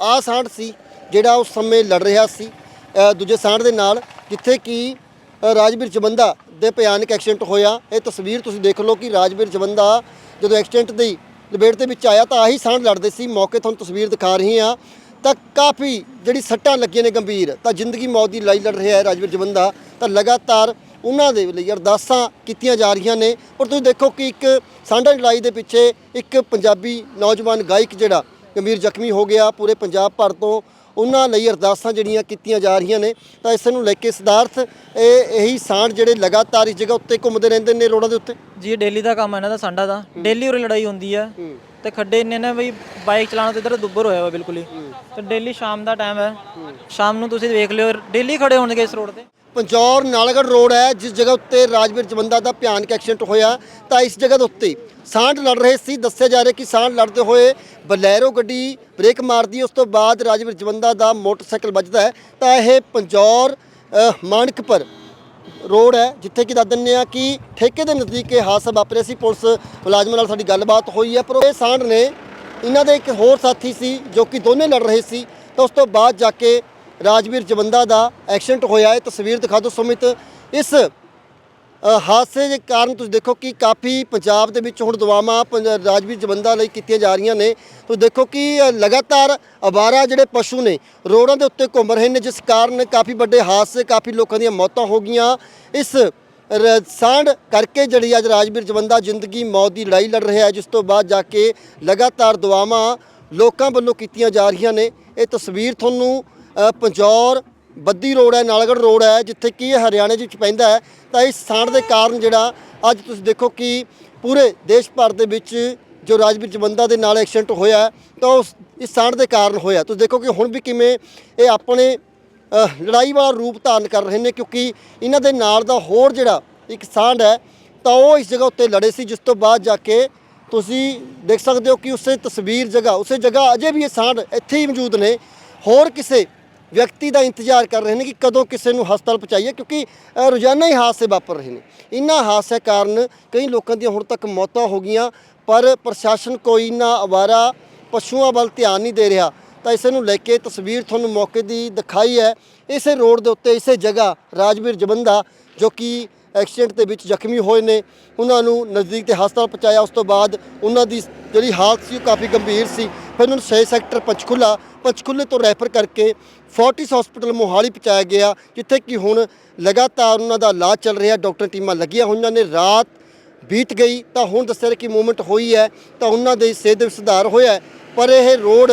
ਆਹ ਸਾਂਢ ਸੀ, ਜਿਹੜਾ ਉਸ ਸਮੇਂ ਲੜ ਰਿਹਾ ਸੀ ਦੂਜੇ ਸਾਂਢ ਦੇ ਨਾਲ, ਜਿੱਥੇ ਕਿ ਰਾਜਵੀਰ ਜਵੰਦਾ ਦੇ ਭਿਆਨਕ ਐਕਸੀਡੈਂਟ ਹੋਇਆ। ਇਹ ਤਸਵੀਰ ਤੁਸੀਂ ਦੇਖ ਲਓ ਕਿ ਰਾਜਵੀਰ ਜਵੰਦਾ ਜਦੋਂ ਐਕਸੀਡੈਂਟ ਦੀ ਡਿਬੇਟ ਦੇ ਵਿੱਚ ਆਇਆ, ਤਾਂ ਆਹੀ ਸਾਂਢ ਲੜਦੇ ਸੀ। ਮੌਕੇ ਤੁਹਾਨੂੰ ਤਸਵੀਰ ਦਿਖਾ ਰਹੀ ਹਾਂ। ਤਾਂ ਕਾਫੀ ਜਿਹੜੀ ਸੱਟਾਂ ਲੱਗੀਆਂ ਨੇ ਗੰਭੀਰ, ਤਾਂ ਜ਼ਿੰਦਗੀ ਮੌਤ ਦੀ ਲੜਾਈ ਲੜ ਰਿਹਾ ਹੈ ਰਾਜਵੀਰ ਜਵੰਦਾ। ਤਾਂ ਲਗਾਤਾਰ ਉਹਨਾਂ ਦੇ ਲਈ ਅਰਦਾਸਾਂ ਕੀਤੀਆਂ ਜਾ ਰਹੀਆਂ ਨੇ। ਪਰ ਤੁਸੀਂ ਦੇਖੋ ਕਿ ਇੱਕ ਸਾਂਢਾ ਲੜਾਈ ਦੇ ਪਿੱਛੇ ਇੱਕ ਪੰਜਾਬੀ ਨੌਜਵਾਨ ਗਾਇਕ ਜਿਹੜਾ ਗੰਭੀਰ ਜ਼ਖਮੀ ਹੋ ਗਿਆ ਪੂਰੇ ਪੰਜਾਬ ਭਰ ਤੋਂ। ਉਹਨਾਂ ਲਈ ਅਰਦਾਸਾਂ ਜਿਹੜੀਆਂ ਕੀਤੀਆਂ ਜਾ ਰਹੀਆਂ ਨੇ ਤਾਂ ਇਸ ਨੂੰ ਲੈ ਕੇ ਸਿਧਾਰਥ ਇਹ ਇਹੀ ਸਾਂਢ ਜਿਹੜੇ ਲਗਾਤਾਰ ਇਸ ਜਗ੍ਹਾ ਉੱਤੇ ਘੁੰਮਦੇ ਰਹਿੰਦੇ ਨੇ ਰੋਡਾਂ ਦੇ ਉੱਤੇ? ਜੀ ਇਹ ਡੇਲੀ ਦਾ ਕੰਮ ਹੈ ਇਹਨਾਂ ਦਾ ਸਾਂਡਾ ਦਾ ਡੇਲੀ ਉਰੇ ਲੜਾਈ ਹੁੰਦੀ ਆ ਤੇ ਖੱਡੇ ਇੰਨੇ ਨੇ ਬਈ ਬਾਈਕ ਚਲਾਉਣ ਤੋਂ ਇਧਰ ਦੁੱਬਰ ਹੋਇਆ ਵਾ ਬਿਲਕੁਲ ਹੀ। ਤੇ ਡੇਲੀ ਸ਼ਾਮ ਦਾ ਟਾਈਮ ਹੈ। ਸ਼ਾਮ ਨੂੰ ਤੁਸੀਂ ਵੇਖ ਲਿਓ ਡੇਲੀ ਖੜੇ ਹੋਣਗੇ ਇਸ ਰੋਡ ਤੇ। ਪੰਜੌਰ ਨਾਲਗੜ੍ਹ ਰੋਡ ਹੈ ਜਿਸ ਜਗ੍ਹਾ ਉੱਤੇ ਰਾਜਵੀਰ ਜਵੰਦਾ ਦਾ ਭਿਆਨਕ ਐਕਸੀਡੈਂਟ ਹੋਇਆ ਤਾਂ ਇਸ ਜਗ੍ਹਾ ਦੇ ਉੱਤੇ ਸਾਂਢ ਲੜ ਰਹੇ ਸੀ। ਦੱਸਿਆ ਜਾ ਰਿਹਾ ਕਿ ਸਾਂਢ ਲੜਦੇ ਹੋਏ ਬਲੈਰੋ ਗੱਡੀ ਬ੍ਰੇਕ ਮਾਰਦੀ ਉਸ ਤੋਂ ਬਾਅਦ ਰਾਜਵੀਰ ਜਵੰਦਾ ਦਾ ਮੋਟਰਸਾਈਕਲ ਵੱਜਦਾ ਹੈ। ਤਾਂ ਇਹ ਪੰਜੌਰ ਅ, ਮਾਣਕਪੁਰ ਰੋਡ ਹੈ ਜਿੱਥੇ ਕਿ ਦੱਸ ਦਿੰਦੇ ਆ ਕਿ ਠੇਕੇ ਦੇ ਨਜ਼ਦੀਕ ਇਹ ਹਾਦਸਾ ਵਾਪਰਿਆ ਸੀ। ਪੁਲਿਸ ਮੁਲਾਜ਼ਮਾਂ ਨਾਲ ਸਾਡੀ ਗੱਲਬਾਤ ਹੋਈ ਹੈ ਪਰ ਇਹ ਸਾਂਢ ਨੇ ਇਹਨਾਂ ਦੇ ਇੱਕ ਹੋਰ ਸਾਥੀ ਸੀ ਜੋ ਕਿ ਦੋਨੇ ਲੜ ਰਹੇ ਸੀ। ਤਾਂ ਉਸ ਤੋਂ ਬਾਅਦ ਜਾ ਕੇ ਰਾਜਵੀਰ ਜਵੰਦਾ ਦਾ ਐਕਸੀਡੈਂਟ ਹੋਇਆ ਹੈ। ਤਸਵੀਰ ਦਿਖਾ ਦਿਓ ਸੁਮਿਤ। ਇਸ ਹਾਦਸੇ ਦੇ ਕਾਰਨ ਤੁਸੀਂ ਦੇਖੋ ਕਿ ਕਾਫੀ ਪੰਜਾਬ ਦੇ ਵਿੱਚ ਹੁਣ ਦੁਆਵਾਂ ਪੰਜ- ਰਾਜਵੀਰ ਜਵੰਦਾ ਲਈ ਕੀਤੀਆਂ ਜਾ ਰਹੀਆਂ ਨੇ। ਤੁਸੀਂ ਦੇਖੋ ਕਿ ਲਗਾਤਾਰ ਅਵਾਰਾ ਜਿਹੜੇ ਪਸ਼ੂ ਨੇ ਰੋਡਾਂ ਦੇ ਉੱਤੇ ਘੁੰਮ ਰਹੇ ਨੇ, ਜਿਸ ਕਾਰਨ ਕਾਫੀ ਵੱਡੇ ਹਾਦਸੇ, ਕਾਫੀ ਲੋਕਾਂ ਦੀਆਂ ਮੌਤਾਂ ਹੋ ਗਈਆਂ। ਇਸ, ਰ- ਕਰਕੇ ਜਿਹੜੀ ਅੱਜ ਰਾਜਵੀਰ ਜਵੰਦਾ ਜ਼ਿੰਦਗੀ ਮੌਤ ਦੀ ਲੜਾਈ ਲੜ ਰਿਹਾ ਹੈ, ਜਿਸ ਤੋਂ ਬਾਅਦ ਜਾ ਕੇ ਲਗਾਤਾਰ ਦੁਆਵਾਂ ਲੋਕਾਂ ਵੱਲੋਂ ਕੀਤੀਆਂ ਜਾ ਰਹੀਆਂ ਨੇ। ਇਹ ਤਸਵੀਰ ਤੁਹਾਨੂੰ ਪੰਜੌਰ ਬੱਦੀ ਰੋਡ ਹੈ ਨਾਲਗੜ੍ਹ ਰੋਡ ਹੈ ਜਿੱਥੇ ਕਿ ਇਹ ਹਰਿਆਣੇ ਵਿੱਚ ਪੈਂਦਾ ਹੈ। ਤਾਂ ਇਸ ਸਾਂਢ ਦੇ ਕਾਰਨ ਜਿਹੜਾ ਅੱਜ ਤੁਸੀਂ ਦੇਖੋ ਕਿ ਪੂਰੇ ਦੇਸ਼ ਭਰ ਦੇ ਵਿੱਚ ਜੋ ਰਾਜਵੀਰ ਜਵੰਦਾ ਦੇ ਨਾਲ ਐਕਸੀਡੈਂਟ ਹੋਇਆ ਤਾਂ ਉਸ ਇਸ ਸਾਂਢ ਦੇ ਕਾਰਨ ਹੋਇਆ ਤੁਸੀਂ ਦੇਖੋ ਕਿ ਹੁਣ ਵੀ ਕਿਵੇਂ ਇਹ ਆਪਣੇ ਅ, ਲੜਾਈ ਵਾਲਾ ਰੂਪ ਧਾਰਨ ਕਰ ਰਹੇ ਨੇ ਕਿਉਂਕਿ ਇਹਨਾਂ ਦੇ ਨਾਲ ਦਾ ਹੋਰ ਜਿਹੜਾ ਇੱਕ ਸਾਂਢ ਹੈ ਤਾਂ ਉਹ ਇਸ ਜਗ੍ਹਾ ਉੱਤੇ ਲੜੇ ਸੀ ਜਿਸ ਤੋਂ ਬਾਅਦ ਜਾ ਕੇ ਤੁਸੀਂ ਦੇਖ ਸਕਦੇ ਹੋ ਕਿ ਉਸੇ ਤਸਵੀਰ ਜਗ੍ਹਾ ਉਸੇ ਜਗ੍ਹਾ ਅਜੇ ਵੀ ਇਹ ਸਾਂਢ ਇੱਥੇ ਹੀ ਮੌਜੂਦ ਨੇ। ਹੋਰ ਕਿਸੇ ਵਿਅਕਤੀ ਦਾ ਇੰਤਜ਼ਾਰ ਕਰ ਰਹੇ ਨੇ ਕਿ ਕਦੋਂ ਕਿਸੇ ਨੂੰ ਹਸਪਤਾਲ ਪਹੁੰਚਾਈਏ ਕਿਉਂਕਿ ਅ, ਰੋਜ਼ਾਨਾ ਹੀ ਹਾਦਸੇ ਵਾਪਰ ਰਹੇ ਨੇ। ਇਹਨਾਂ ਹਾਦਸਿਆਂ ਕਾਰਨ ਕਈ ਲੋਕਾਂ ਦੀਆਂ ਹੁਣ ਤੱਕ ਮੌਤਾਂ ਹੋ ਗਈਆਂ ਪਰ ਪ੍ਰਸ਼ਾਸਨ ਕੋਈ ਨਾ ਅਵਾਰਾ ਪਸ਼ੂਆਂ ਵੱਲ ਧਿਆਨ ਨਹੀਂ ਦੇ ਰਿਹਾ। ਤਾਂ ਇਸੇ ਨੂੰ ਲੈ ਕੇ ਤਸਵੀਰ ਤੁਹਾਨੂੰ ਮੌਕੇ ਦੀ ਦਿਖਾਈ ਹੈ। ਇਸੇ ਰੋਡ ਦੇ ਉੱਤੇ ਇਸੇ ਜਗ੍ਹਾ ਰਾਜਵੀਰ ਜਵੰਦਾ ਜੋ ਕਿ ਐਕਸੀਡੈਂਟ ਦੇ ਵਿੱਚ ਜ਼ਖਮੀ ਹੋਏ ਨੇ। ਉਹਨਾਂ ਨੂੰ ਨਜ਼ਦੀਕ 'ਤੇ ਹਸਪਤਾਲ ਪਹੁੰਚਾਇਆ। ਉਸ ਤੋਂ ਬਾਅਦ ਉਹਨਾਂ ਦੀ ਜਿਹੜੀ ਹਾਲਤ ਸੀ ਉਹ ਕਾਫੀ ਗੰਭੀਰ ਸੀ। ਫਿਰ ਉਹਨਾਂ ਨੂੰ 6 ਸੈਕਟਰ ਪੰਚਕੂਲਾ, ਪੰਚਕੂਲੇ ਤੋਂ ਰੈਫਰ ਕਰਕੇ ਫੋਰਟਿਸ ਹਸਪੀਟਲ ਮੋਹਾਲੀ ਪਹੁੰਚਾਇਆ ਗਿਆ, ਜਿੱਥੇ ਕਿ ਹੁਣ ਲਗਾਤਾਰ ਉਹਨਾਂ ਦਾ ਇਲਾਜ ਚੱਲ ਰਿਹਾ, ਡਾਕਟਰ ਟੀਮਾਂ ਲੱਗੀਆਂ ਹੋਈਆਂ ਨੇ, ਰਾਤ ਬੀਤ ਗਈ, ਤਾਂ ਹੁਣ ਦੱਸਿਆ ਰਿਹਾ ਕਿ ਮੂਵਮੈਂਟ ਹੋਈ ਹੈ, ਤਾਂ ਉਹਨਾਂ ਦੇ ਸਿਹਤ ਵਿੱਚ ਸੁਧਾਰ ਹੋਇਆ ਪਰ ਇਹ ਰੋਡ,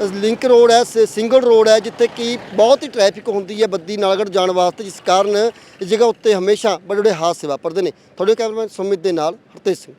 ਲਿੰਕ ਰੋਡ ਹੈ, ਸ- ਸਿੰਗਲ ਰੋਡ ਹੈ, ਜਿੱਥੇ ਕਿ ਬਹੁਤ ਹੀ ਟ੍ਰੈਫਿਕ ਹੁੰਦੀ ਹੈ, ਬੱਦੀ ਨਾਲਗੜ੍ਹ ਜਾਣ ਵਾਸਤੇ, ਜਿਸ ਕਾਰਨ ਇਸ ਜਗ੍ਹਾ ਉੱਤੇ ਹਮੇਸ਼ਾ ਬੜੇ ਬੜੇ ਹਾਦਸੇ ਵਾਪਰਦੇ ਨੇ। ਤੁਹਾਡੇ ਕੈਮਰਾਮੈਨ ਸੁਮਿਤ ਦੇ ਨਾਲ ਹਰਤੇਜ ਸਿੰਘ।